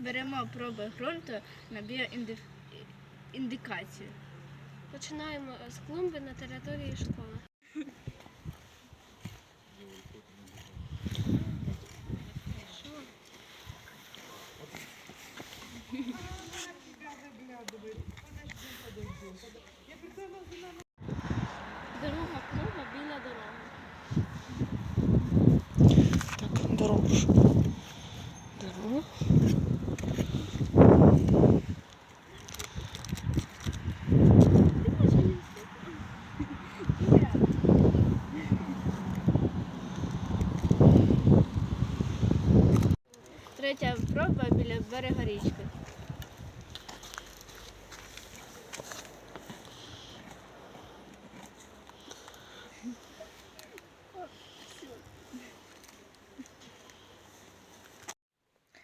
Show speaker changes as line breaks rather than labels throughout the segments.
Беремо проби ґрунту на біоіндикацію.
Починаємо з клумби на території школи. Дорога клуба біля дороги.
Так, дорогу.
Третя проба біля берега річки.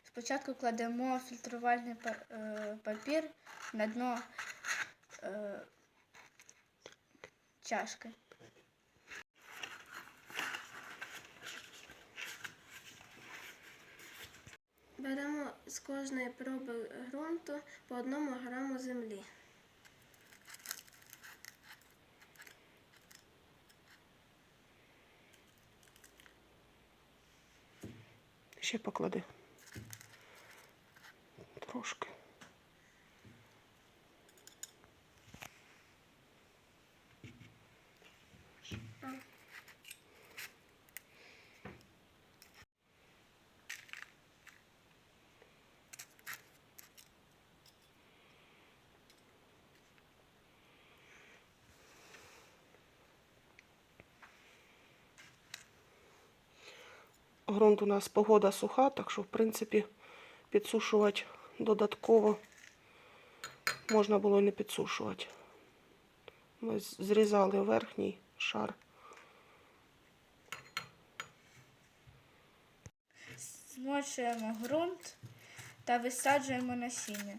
Спочатку кладемо фільтрувальний е, папір на дно е, чашки.
Беремо з кожної проби ґрунту по одному граму землі.
Ще поклади. Грунт у нас погода суха, так що, в принципі, підсушувати додатково можна було і не підсушувати. Ми зрізали верхній шар.
Змочуємо ґрунт та висаджуємо насіння.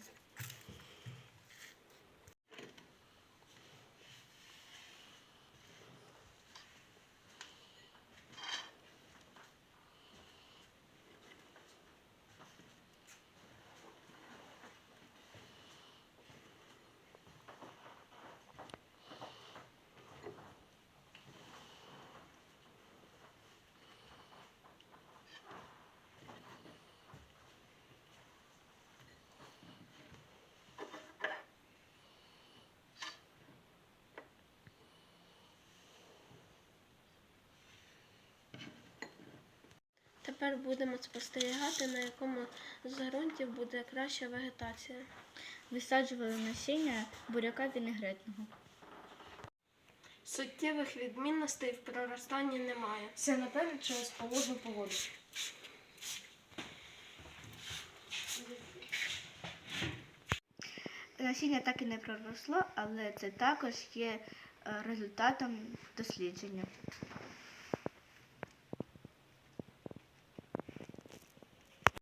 Тепер будемо спостерігати, на якому з ґрунтів буде краща вегетація.
Висаджували насіння буряка вінегретного.
Суттєвих відмінностей в проростанні немає.
Це напевно через погодну погоду.
Насіння так і не проросло, але це також є е, результатом дослідження.